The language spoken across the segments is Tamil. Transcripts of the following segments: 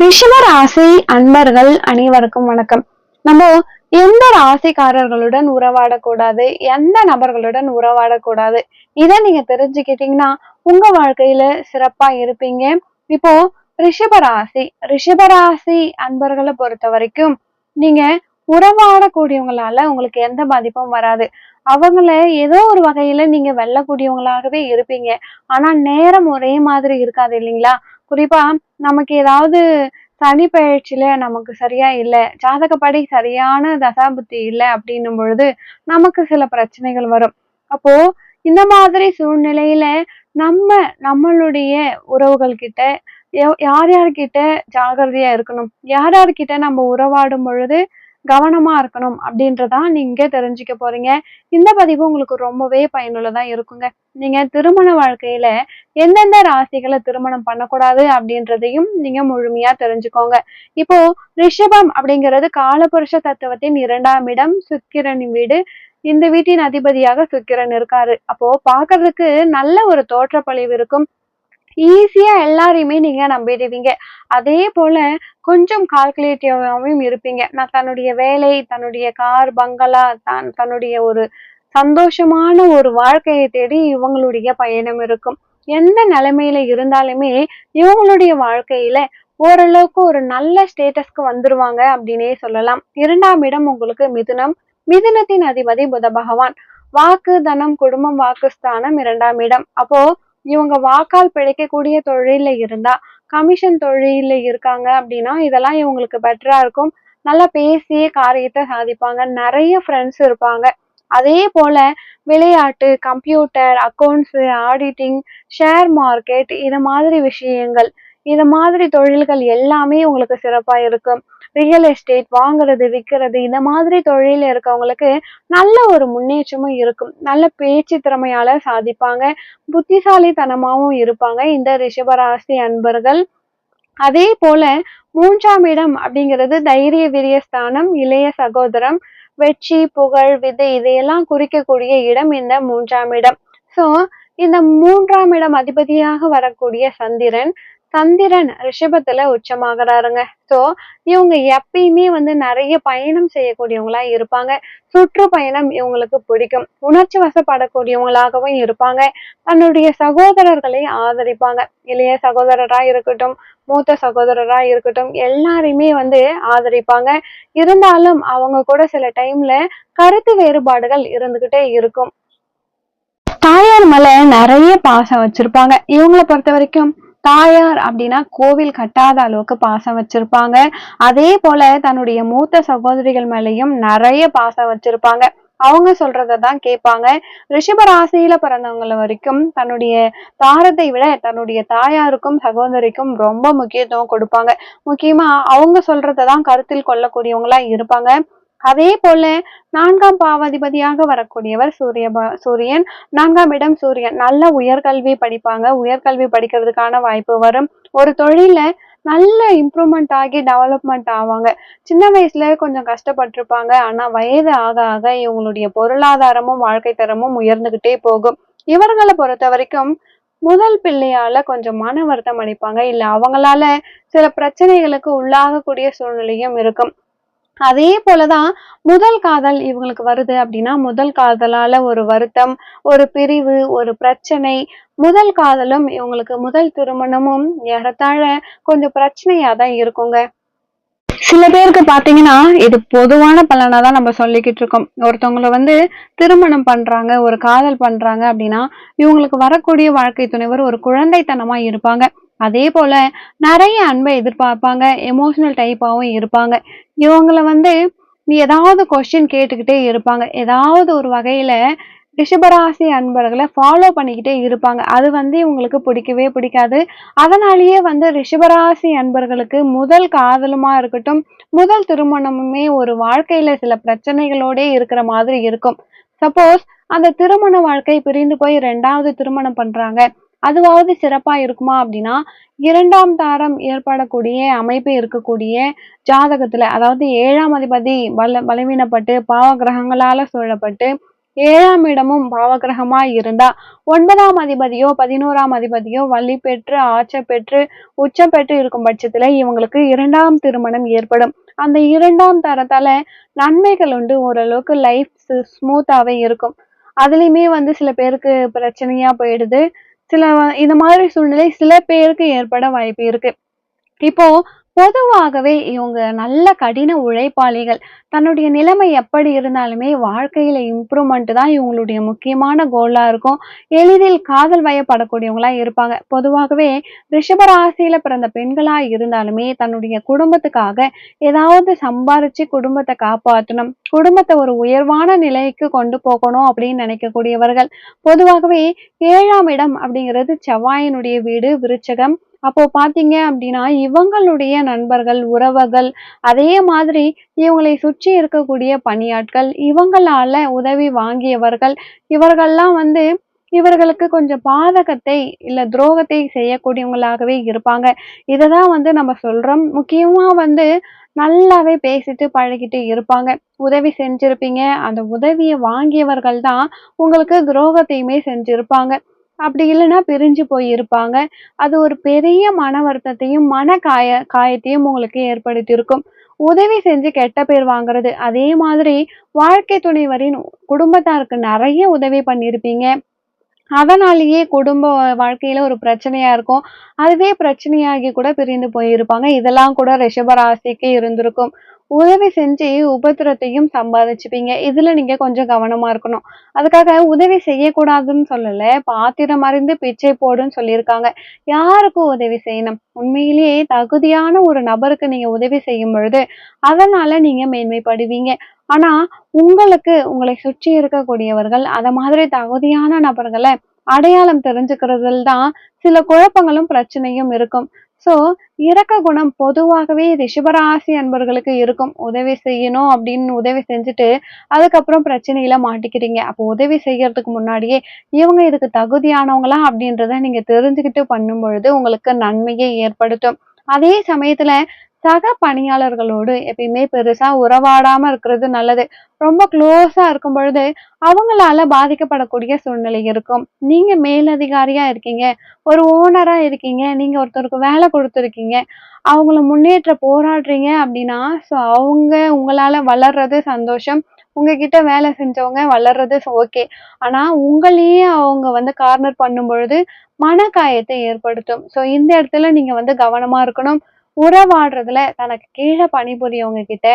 ரிஷப ராசி அன்பர்கள் அனைவருக்கும் வணக்கம். நம்ம எந்த ராசிக்காரர்களுடன் உறவாடக்கூடாது? எந்த நபர்களுடன் உறவாடக்கூடாது? இதை நீங்க தெரிஞ்சுக்கிட்டீங்கன்னா உங்க வாழ்க்கையில சிறப்பா இருப்பீங்க. இப்போ ரிஷப ராசி ரிஷப ராசி அன்பர்களை பொறுத்த வரைக்கும் நீங்க உறவாடக்கூடியவங்களால உங்களுக்கு எந்த பாதிப்பும் வராது. அவங்கள ஏதோ ஒரு வகையில நீங்க வெல்லக்கூடியவங்களாகவே இருப்பீங்க. ஆனா நேரம் ஒரே மாதிரி இருக்காது இல்லைங்களா? குறிப்பா நமக்கு ஏதாவது சனி பயிற்சியில நமக்கு சரியா இல்லை ஜாதகப்படி சரியான தசாபுத்தி இல்லை அப்படின்னும் பொழுது நமக்கு சில பிரச்சனைகள் வரும். அப்போ இந்த மாதிரி சூழ்நிலையில நம்ம நம்மளுடைய உறவுகள் கிட்ட யார் யார்கிட்ட ஜாகிரதையா இருக்கணும்? யார் யார்கிட்ட நம்ம உறவாடும் பொழுது கவனமா இருக்கணும் அப்படின்றதா நீங்க தெரிஞ்சுக்க போறீங்க. இந்த பதிவு உங்களுக்கு ரொம்பவே பயனுள்ளதா இருக்குங்க. நீங்க திருமண வாழ்க்கையில எந்தெந்த ராசிகளை திருமணம் பண்ணக்கூடாது அப்படின்றதையும் நீங்க முழுமையா தெரிஞ்சுக்கோங்க. இப்போ ரிஷபம் அப்படிங்கிறது காலபுருஷ தத்துவத்தின் இரண்டாம் இடம் சுக்கிரனின் வீடு. இந்த வீட்டின் அதிபதியாக சுக்கிரன் இருக்காரு. அப்போ பாக்குறதுக்கு நல்ல ஒரு தோற்றப்பழிவு இருக்கும். ஈஸியாக எல்லாரையுமே நீங்கள் நம்பிடுவீங்க. அதே போல் கொஞ்சம் கால்குலேட்டிவாகவும் இருப்பீங்க. நான் தன்னுடைய வேலை தன்னுடைய கார் பங்களா தான் தன்னுடைய ஒரு சந்தோஷமான ஒரு வாழ்க்கையை தேடி இவங்களுடைய பயணம் இருக்கும். எந்த நிலைமையில இருந்தாலுமே இவங்களுடைய வாழ்க்கையில ஓரளவுக்கு ஒரு நல்ல ஸ்டேட்டஸ்க்கு வந்துருவாங்க அப்படின்னே சொல்லலாம். இரண்டாம் இடம் உங்களுக்கு மிதுனம். மிதுனத்தின் அதிபதி புத பகவான். வாக்கு தனம் குடும்பம் வாக்குஸ்தானம் இரண்டாம் இடம். அப்போ இவங்க வாக்கால் பிழைக்கக்கூடிய தொழில இருந்தா கமிஷன் தொழில இருக்காங்க அப்படின்னா இதெல்லாம் இவங்களுக்கு பெட்டரா இருக்கும். நல்லா பேசியே காரியத்தை சாதிப்பாங்க. நிறைய ஃப்ரெண்ட்ஸ் இருப்பாங்க. அதே போல விளையாட்டு computer accounts auditing share market இது மாதிரி விஷயங்கள் இது மாதிரி தொழில்கள் எல்லாமே உங்களுக்கு சிறப்பாக இருக்கும். ரியல் எஸ்டேட் வாங்குறது விற்கிறது இந்த மாதிரி தொழில இருக்கவங்களுக்கு நல்ல ஒரு முன்னேற்றமும் இருக்கும். நல்ல பேச்சு திறமையால சாதிப்பாங்க. புத்திசாலித்தனமாவும் இருப்பாங்க. இந்த ரிஷபராசி அன்பர்கள். அதே போல மூன்றாம் இடம் அப்படிங்கிறது தைரிய வீரியஸ்தானம் இளைய சகோதரம் வெற்றி புகழ் விதை இதையெல்லாம் குறிக்கக்கூடிய இடம் இந்த மூன்றாம் இடம். சோ இந்த மூன்றாம் இடம் அதிபதியாக வரக்கூடிய சந்திரன் சந்திரன் ரிஷபத்துல உச்சமாகறாருங்க. சோ இவங்க எப்பயுமே வந்து நிறைய பயணம் செய்யக்கூடியவங்களா இருப்பாங்க. சுற்றுப்பயணம் இவங்களுக்கு பிடிக்கும். உணர்ச்சி வசப்படக்கூடியவங்களாகவும் இருப்பாங்க. தன்னுடைய சகோதரர்களை ஆதரிப்பாங்க. இளைய சகோதரரா இருக்கட்டும் மூத்த சகோதரரா இருக்கட்டும் எல்லாரையுமே வந்து ஆதரிப்பாங்க. இருந்தாலும் அவங்க கூட சில டைம்ல கருத்து வேறுபாடுகள் இருந்துகிட்டே இருக்கும். தாயார் மேல நிறைய பாசம் வச்சிருப்பாங்க. இவங்களை பொறுத்த வரைக்கும் தாயார் அப்படின்னா கோவில் கட்டாத அளவுக்கு பாசம் வச்சிருப்பாங்க. அதே போல தன்னுடைய மூத்த சகோதரிகள் மேலேயும் நிறைய பாசம் வச்சிருப்பாங்க. அவங்க சொல்றதான் கேட்பாங்க. ரிஷப ராசியில பிறந்தவங்கள வரைக்கும் தன்னுடைய தாரத்தை விட தன்னுடைய தாயாருக்கும் சகோதரிக்கும் ரொம்ப முக்கியத்துவம் கொடுப்பாங்க. முக்கியமா அவங்க சொல்றதை தான் கருத்தில் கொள்ளக்கூடியவங்களா இருப்பாங்க. அதே போல நான்காம் பாவாதிபதியாக வரக்கூடியவர் சூரிய சூரியன். நான்காம் இடம் சூரியன். நல்ல உயர்கல்வி படிப்பாங்க. உயர்கல்வி படிக்கிறதுக்கான வாய்ப்பு வரும். ஒரு தொழில நல்ல இம்ப்ரூவ்மெண்ட் ஆகி டெவலப்மெண்ட் ஆவாங்க. சின்ன வயசுல கொஞ்சம் கஷ்டப்பட்டிருப்பாங்க. ஆனா வயது ஆக ஆக இவங்களுடைய பொருளாதாரமும் வாழ்க்கை தரமும் உயர்ந்துகிட்டே போகும். இவர்களை பொறுத்த வரைக்கும் முதல் பிள்ளையால கொஞ்சம் மன வருத்தம் அடைப்பாங்க இல்ல அவங்களால சில பிரச்சனைகளுக்கு உள்ளாகக்கூடிய சூழ்நிலையும் இருக்கும். அதே போலதான் முதல் காதல் இவங்களுக்கு வருது அப்படின்னா முதல் காதலால ஒரு வருத்தம் ஒரு பிரிவு ஒரு பிரச்சனை. முதல் காதலும் இவங்களுக்கு முதல் திருமணமும் ஏறத்தாழ கொஞ்சம் பிரச்சனையா தான் இருக்குங்க. சில பேருக்கு பாத்தீங்கன்னா இது பொதுவான பலனா தான் நம்ம சொல்லிக்கிட்டு இருக்கோம். ஒருத்தவங்களை வந்து திருமணம் பண்றாங்க ஒரு காதல் பண்றாங்க அப்படின்னா இவங்களுக்கு வரக்கூடிய வாழ்க்கை துணைவர் ஒரு குழந்தைத்தனமா இருப்பாங்க. அதே போல நிறைய அன்பை எதிர்பார்ப்பாங்க எமோஷனல் டைப்பாகவும் இருப்பாங்க. இவங்கள வந்து நீ ஏதாவது கொஸ்டின் கேட்டுக்கிட்டே இருப்பாங்க. ஏதாவது ஒரு வகையில் ரிஷபராசி அன்பர்களை ஃபாலோ பண்ணிக்கிட்டே இருப்பாங்க. அது வந்து இவங்களுக்கு பிடிக்கவே பிடிக்காது. அதனாலேயே வந்து ரிஷபராசி அன்பர்களுக்கு முதல் காதலுமா இருக்கட்டும் முதல் திருமணமுமே ஒரு வாழ்க்கையில சில பிரச்சனைகளோடே இருக்கிற மாதிரி இருக்கும். சப்போஸ் அந்த திருமண வாழ்க்கை பிரிந்து போய் ரெண்டாவது திருமணம் பண்றாங்க. அதுவாவது சிறப்பாக இருக்குமா அப்படின்னா இரண்டாம் தாரம் ஏற்படக்கூடிய அமைப்பு இருக்கக்கூடிய ஜாதகத்தில் அதாவது ஏழாம் அதிபதி பல பலவீனப்பட்டு பாவ கிரகங்களால் சூழப்பட்டு ஏழாம் இடமும் பாவகிரகமாக இருந்தா ஒன்பதாம் அதிபதியோ பதினோராம் அதிபதியோ வள்ளி பெற்று ஆச்ச பெற்று உச்சம் பெற்று இருக்கும் பட்சத்துல இவங்களுக்கு இரண்டாம் திருமணம் ஏற்படும். அந்த இரண்டாம் தரத்தால நன்மைகள் உண்டு ஓரளவுக்கு லைஃப் ஸ்மூத்தாவே இருக்கும். அதுலயுமே வந்து சில பேருக்கு பிரச்சனையா போயிடுது. சில இந்த மாதிரி சூழ்நிலை சில பேருக்கு ஏற்பட வாய்ப்பு இருக்கு. இப்போ பொதுவாகவே இவங்க நல்ல கடின உழைப்பாளிகள். தன்னுடைய நிலைமை எப்படி இருந்தாலுமே வாழ்க்கையில இம்ப்ரூவ்மெண்ட் தான் இவங்களுடைய முக்கியமான கோலா இருக்கும். எளிதில் காதல் வயப்படக்கூடியவங்களா இருப்பாங்க. பொதுவாகவே ரிஷபராசியில பிறந்த பெண்களா இருந்தாலுமே தன்னுடைய குடும்பத்துக்காக ஏதாவது சம்பாரிச்சு குடும்பத்தை காப்பாற்றணும் குடும்பத்தை ஒரு உயர்வான நிலைக்கு கொண்டு போகணும் அப்படின்னு நினைக்கக்கூடியவர்கள். பொதுவாகவே ஏழாம் இடம் அப்படிங்கிறது செவ்வாயினுடைய வீடு விருச்சகம் அப்போ பாத்தீங்க அப்படின்னா இவங்களுடைய நண்பர்கள் உறவுகள் அதே மாதிரி இவங்களை சுற்றி இருக்கக்கூடிய பணியாட்கள் இவங்களால உதவி வாங்கியவர்கள் இவர்கள்லாம் வந்து இவர்களுக்கு கொஞ்சம் பாதகத்தை இல்ல துரோகத்தை செய்யக்கூடியவங்களாகவே இருப்பாங்க. இததான் வந்து நம்ம சொல்றோம். முக்கியமா வந்து நல்லாவே பேசிட்டு பழகிட்டு இருப்பாங்க. உதவி செஞ்சிருப்பீங்க. அந்த உதவியை வாங்கியவர்கள் தான் உங்களுக்கு துரோகத்தையுமே செஞ்சிருப்பாங்க. அப்படி இல்லைன்னா பிரிஞ்சு போயிருப்பாங்க. அது ஒரு பெரிய மன வருத்தத்தையும் மன காய காயத்தையும் உங்களுக்கு ஏற்படுத்தி இருக்கும் உதவி செஞ்சு கெட்ட பேர் வாங்குறது. அதே மாதிரி வாழ்க்கை துணைவரின் குடும்பத்தாருக்கு நிறைய உதவி பண்ணியிருப்பீங்க. அதனாலேயே குடும்ப வாழ்க்கையில ஒரு பிரச்சனையா இருக்கும். அதுவே பிரச்சனையாகி கூட பிரிந்து போயிருப்பாங்க. இதெல்லாம் கூட ரிஷபராசிக்கு இருந்திருக்கும். உதவி செஞ்சு உபத்திரத்தையும் சம்பாதிச்சுப்பீங்க. இதுல நீங்க கொஞ்சம் கவனமா இருக்கணும். அதுக்காக உதவி செய்யக்கூடாதுன்னு சொல்லல. பாத்திரம் அறிந்து பிச்சை போடுன்னு சொல்லியிருக்காங்க. யாருக்கும் உதவி செய்யணும்? உண்மையிலேயே தகுதியான ஒரு நபருக்கு நீங்க உதவி செய்யும் பொழுது அதனால நீங்க மேன்மைப்படுவீங்க. ஆனா உங்களுக்கு உங்களை சுற்றி இருக்கக்கூடியவர்கள் அத மாதிரி தகுதியான நபர்களை அடையாளம் தெரிஞ்சுக்கிறதுல தான் சில குழப்பங்களும் பிரச்சனையும் இருக்கும். ஸோ இரக்க குணம் பொதுவாகவே ரிஷபராசி அன்பர்களுக்கு இருக்கும். உதவி செய்யணும் அப்படின்னு உதவி செஞ்சுட்டு அதுக்கப்புறம் பிரச்சனையில மாட்டிக்கிறீங்க. அப்போ உதவி செய்யறதுக்கு முன்னாடியே இவங்க இதுக்கு தகுதியானவங்களா அப்படின்றத நீங்க தெரிஞ்சுக்கிட்டு பண்ணும் பொழுது உங்களுக்கு நன்மையை ஏற்படுத்தும். அதே சமயத்துல சக பணியாளர்களோடு எப்பயுமே பெருசா உறவாடாம இருக்கிறது நல்லது. ரொம்ப க்ளோஸா இருக்கும் பொழுது அவங்களால பாதிக்கப்படக்கூடிய சூழ்நிலை இருக்கும். நீங்க மேலதிகாரியா இருக்கீங்க ஒரு ஓனரா இருக்கீங்க நீங்க ஒருத்தருக்கு வேலை கொடுத்துருக்கீங்க அவங்கள முன்னேற்ற போராடுறீங்க அப்படின்னா ஸோ அவங்க உங்களால வளர்றது சந்தோஷம். உங்ககிட்ட வேலை செஞ்சவங்க வளர்றது ஓகே ஆனா உங்களையே அவங்க வந்து கார்னர் பண்ணும் பொழுது மனக்காயத்தை ஏற்படுத்தும். ஸோ இந்த இடத்துல நீங்க வந்து கவனமா இருக்கணும். உறவாடுறதுல தனக்கு கீழே பணிபுரியவங்க கிட்ட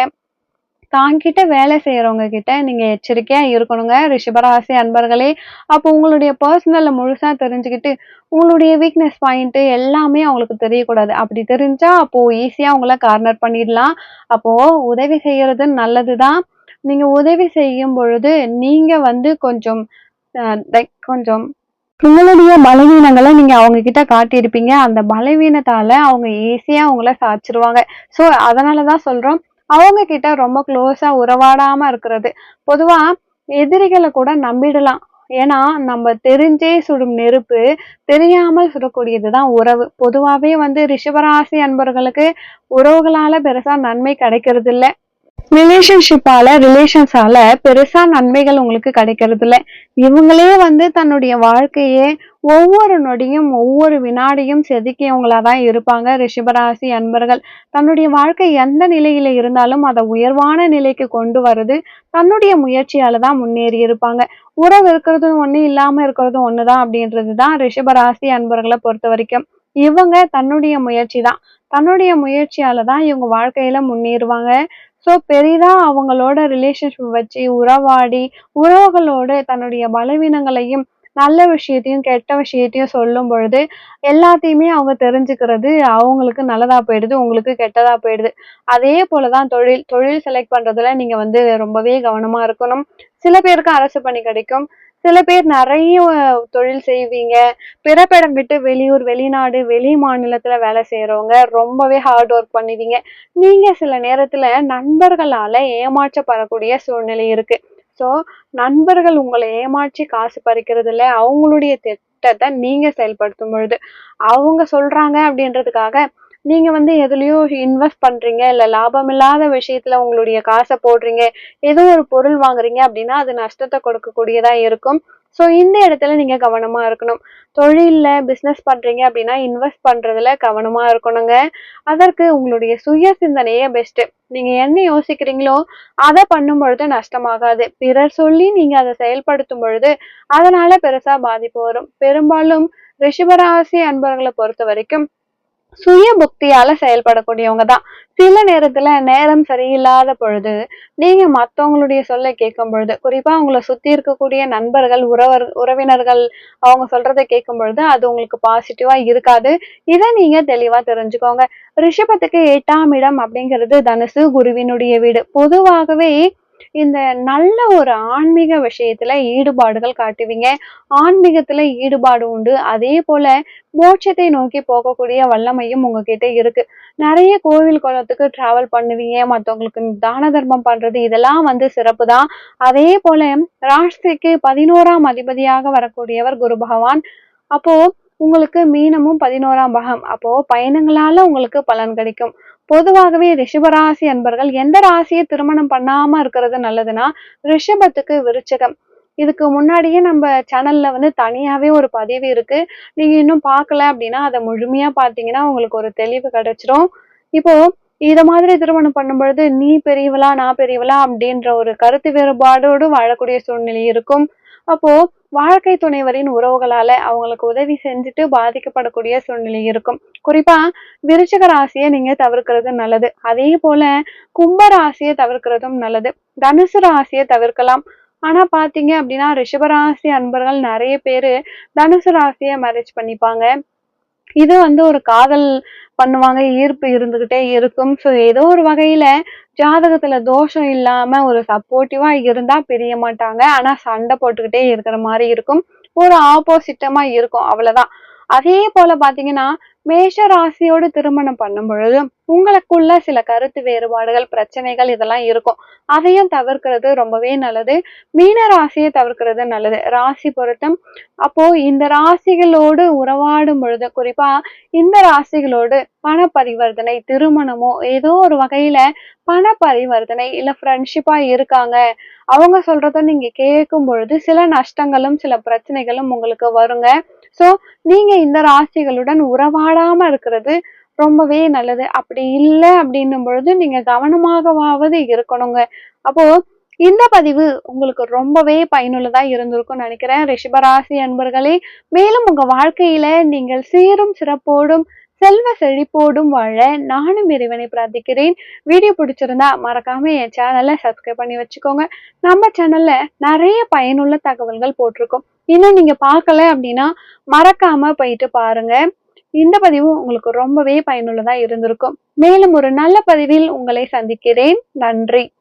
தாங்கிட்ட வேலை செய்யறவங்க கிட்ட நீங்க எச்சரிக்கையா இருக்கணுங்க. ரிஷபராசி அன்பர்களே அப்போ உங்களுடைய பர்சனல்ல முழுசா தெரிஞ்சுக்கிட்டு உங்களுடைய வீக்னஸ் பாயிண்ட் எல்லாமே அவங்களுக்கு தெரியக்கூடாது. அப்படி தெரிஞ்சா அப்போ ஈஸியா உங்களை கார்னர் பண்ணிடலாம். அப்போ உதவி செய்யறது நல்லதுதான். நீங்க உதவி செய்யும் பொழுது நீங்க வந்து கொஞ்சம் கொஞ்சம் உங்களுடைய பலவீனங்களை நீங்க அவங்க கிட்ட காட்டியிருப்பீங்க. அந்த பலவீனத்தால அவங்க ஈஸியா உங்களை சாச்சிருவாங்க. சோ அதனாலதான் சொல்றோம். அவங்க கிட்ட ரொம்ப க்ளோஸா உறவாடாம இருக்கிறது. பொதுவா எதிரிகளை கூட நம்பிடலாம். ஏன்னா நம்ம தெரிஞ்சே சுடும் நெருப்பு தெரியாமல் சுடக்கூடியதுதான் உறவு. பொதுவாகவே வந்து ரிஷபராசி அன்பர்களுக்கு உறவுகளால பெருசா நன்மை கிடைக்கிறது இல்லை ரிலேஷன்ஷிப்பால ரிலேஷன்ஸால பெருசா நன்மைகள் உங்களுக்கு கிடைக்கிறது இல்லை இவங்களே வந்து தன்னுடைய வாழ்க்கையே ஒவ்வொரு நொடியும் ஒவ்வொரு வினாடியும் செதுக்கியவங்களா தான் இருப்பாங்க. ரிஷபராசி அன்பர்கள் தன்னுடைய வாழ்க்கை எந்த நிலையில இருந்தாலும் அதை உயர்வான நிலைக்கு கொண்டு வர்றது தன்னுடைய முயற்சியால தான் முன்னேறி இருப்பாங்க. உறவு இருக்கிறதும் ஒண்ணு இல்லாம இருக்கிறதும் ஒண்ணுதான் அப்படின்றது தான் ரிஷபராசி அன்பர்களை பொறுத்த வரைக்கும் இவங்க தன்னுடைய முயற்சி தான் தன்னுடைய முயற்சியால தான் இவங்க வாழ்க்கையில முன்னேறுவாங்க. ஸோ பெரிதா அவங்களோட ரிலேஷன்ஷிப் வச்சு உறவாடி உறவுகளோட தன்னுடைய பலவீனங்களையும் நல்ல விஷயத்தையும் கெட்ட விஷயத்தையும் சொல்லும் பொழுது எல்லாத்தையுமே அவங்க தெரிஞ்சுக்கிறது அவங்களுக்கு நல்லதா போயிடுது உங்களுக்கு கெட்டதா போயிடுது. அதே போலதான் தொழில் தொழில் செலக்ட் பண்றதுல நீங்க வந்து ரொம்பவே கவனமா இருக்கணும். சில பேருக்கு அரசு பணி கிடைக்கும். சில பேர் நிறைய தொழில் செய்வீங்க. பிறப்பிடம் விட்டு வெளியூர் வெளிநாடு வெளி மாநிலத்துல வேலை செய்யறவங்க ரொம்பவே ஹார்ட் ஒர்க் பண்ணுவீங்க. நீங்க சில நேரத்துல நண்பர்களால ஏமாற்றப்படக்கூடிய சூழ்நிலை இருக்கு. ஸோ நண்பர்கள் உங்களை ஏமாற்றி காசு பறிக்கிறதுல அவங்களுடைய திட்டத்தை நீங்க செயல்படுத்தும் பொழுது அவங்க சொல்றாங்க அப்படின்றதுக்காக நீங்க வந்து எதுலயோ இன்வெஸ்ட் பண்றீங்க இல்ல லாபம் இல்லாத விஷயத்துல உங்களுடைய காசை போடுறீங்க ஏதோ ஒரு பொருள் வாங்குறீங்க அப்படின்னா அது நஷ்டத்தை கொடுக்கக்கூடியதா இருக்கும். ஸோ இந்த இடத்துல நீங்க கவனமா இருக்கணும். தொழிலில் பிஸ்னஸ் பண்றீங்க அப்படின்னா இன்வெஸ்ட் பண்றதுல கவனமா இருக்கணுங்க. அதற்கு உங்களுடைய சுய சிந்தனையே பெஸ்ட்டு நீங்க என்ன யோசிக்கிறீங்களோ அதை பண்ணும் பொழுது நஷ்டமாகாது. பிறர் சொல்லி நீங்க அதை செயல்படுத்தும் பொழுது அதனால பெருசா பாதிப்பு வரும். பெரும்பாலும் ரிஷபராசி அன்பர்களை பொறுத்த வரைக்கும் சுய புக்தியால செயல்படக்கூடியவங்க தான் சில நேரத்துல நேரம் சரியில்லாத பொழுது நீங்க மத்தவங்களுடைய சொல்ல கேட்கும் பொழுது குறிப்பா உங்களை சுத்தி இருக்கக்கூடிய நண்பர்கள் உறவர் உறவினர்கள் அவங்க சொல்றதை கேட்கும் பொழுது அது உங்களுக்கு பாசிட்டிவா இருக்காது. இதை நீங்க தெளிவா தெரிஞ்சுக்கோங்க. ரிஷபத்துக்கு எட்டாம் இடம் அப்படிங்கிறது தனுசு குருவினுடைய வீடு. பொதுவாகவே இந்த நல்ல ஒரு ஆன்மீக விஷயத்துல ஈடுபாடுகள் காட்டுவீங்க. ஆன்மீகத்துல ஈடுபாடு உண்டு. அதே போல மோட்சத்தை நோக்கி போகக்கூடிய வல்லமையும் உங்ககிட்ட இருக்கு. நிறைய கோவில் குளத்துக்கு டிராவல் பண்ணுவீங்க. மத்தவங்களுக்கு தான தர்மம் பண்றது இதெல்லாம் வந்து சிறப்பு தான். அதே போல ராஷ்டிரிக்கு பதினோராம் அதிபதியாக வரக்கூடியவர் குரு பகவான். அப்போ உங்களுக்கு மீனமும் பதினோராம் பாகம். அப்போ பயணங்களால உங்களுக்கு பலன் கிடைக்கும். பொதுவாகவே ரிஷபராசி அன்பர்கள் எந்த ராசியை திருமணம் பண்ணாம இருக்கிறது நல்லதுன்னா ரிஷபத்துக்கு விருச்சகம். இதுக்கு முன்னாடியே நம்ம சேனல்ல வந்து தனியாவே ஒரு பதிவு இருக்கு. நீங்க இன்னும் பார்க்கல அப்படின்னா அதை முழுமையா பார்த்தீங்கன்னா உங்களுக்கு ஒரு தெளிவு கிடைச்சிரும். இப்போ இத மாதிரி திருமணம் பண்ணும்பொழுது நீ பெரியவளா நான் பெரியவளா அப்படின்ற ஒரு கருத்து வேறுபாடோடு வாழக்கூடிய சூழ்நிலை இருக்கும். அப்போ வாழ்க்கை துணைவரின் உறவுகளால அவங்களுக்கு உதவி செஞ்சுட்டு பாதிக்கப்படக்கூடிய சூழ்நிலை இருக்கும். குறிப்பா விருச்சிக ராசியை நீங்க தவிர்க்கிறது நல்லது. அதே போல கும்ப ராசியை தவிர்க்கிறதும் நல்லது. தனுசு ராசியை தவிர்க்கலாம். ஆனா பாத்தீங்க அப்படின்னா ரிஷபராசி அன்பர்கள் நிறைய பேரு தனுசு ராசியை மேரேஜ் பண்ணிப்பாங்க. இது வந்து ஒரு காதல் பண்ணுவாங்க ஈர்ப்பு இருந்துகிட்டே இருக்கும். ஸோ ஏதோ ஒரு வகையில ஜாதகத்துல தோஷம் இல்லாம ஒரு சப்போர்ட்டிவா இருந்தா பிரிய மாட்டாங்க. ஆனா சண்டை போட்டுக்கிட்டே இருக்கிற மாதிரி இருக்கும். ஒரு ஆப்போசிட்டமா இருக்கும். அவ்வளவுதான். அதே போல பாத்தீங்கன்னா மேஷ ராசியோடு திருமணம் பண்ணும் பொழுது உங்களுக்குள்ள சில கருத்து வேறுபாடுகள் பிரச்சனைகள் இதெல்லாம் இருக்கும். அதையும் தவிர்க்கிறது ரொம்பவே நல்லது. மீன ராசியை தவிர்க்கிறது நல்லது. ராசி பொருத்தம். அப்போ இந்த ராசிகளோடு உறவாடும் பொழுது குறிப்பா இந்த ராசிகளோடு பண பரிவர்த்தனை திருமணமோ ஏதோ ஒரு வகையில பண பரிவர்த்தனை இல்ல ஃப்ரெண்ட்ஷிப்பா இருக்காங்க. அவங்க சொல்றத நீங்க கேட்கும் பொழுது சில நஷ்டங்களும் சில பிரச்சனைகளும் உங்களுக்கு வருங்க. சோ நீங்க இந்த ராசிகளுடன் பாடாம இருக்கிறது ரொம்பவே நல்லது. அப்படி இல்லை அப்படின்னும் பொழுது நீங்க கவனமாகவாவது இருக்கணுங்க. அப்போ இந்த பதிவு உங்களுக்கு ரொம்பவே பயனுள்ளதா இருந்திருக்கும்னு நினைக்கிறேன். ரிஷபராசி அன்பர்களே மேலும் உங்க வாழ்க்கையில நீங்கள் சீரும் சிறப்போடும் செல்வ செழிப்போடும் வாழ நானும் இறைவனை பிரார்த்திக்கிறேன். வீடியோ பிடிச்சிருந்தா மறக்காம என் சேனலை சப்ஸ்கிரைப் பண்ணி வச்சுக்கோங்க. நம்ம சேனல்ல நிறைய பயனுள்ள தகவல்கள் போட்டிருக்கோம். இன்னும் நீங்க பார்க்கல அப்படின்னா மறக்காம போயிட்டு பாருங்க. இந்த பதிவு உங்களுக்கு ரொம்பவே பயனுள்ளதா இருந்திருக்கும். மேலும் ஒரு நல்ல பதிவில் உங்களை சந்திக்கிறேன். நன்றி.